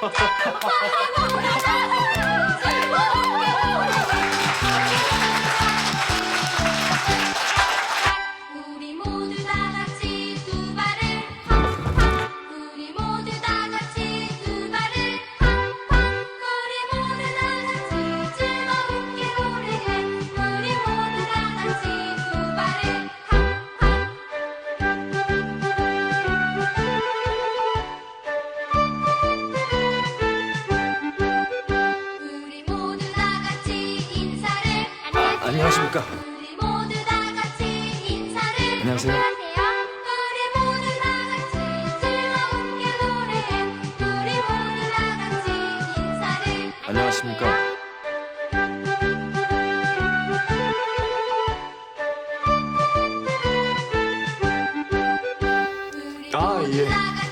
감사합니다. 안녕하십니까? 안녕하세요. 안녕하십니까? 아, 예.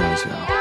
了解啊。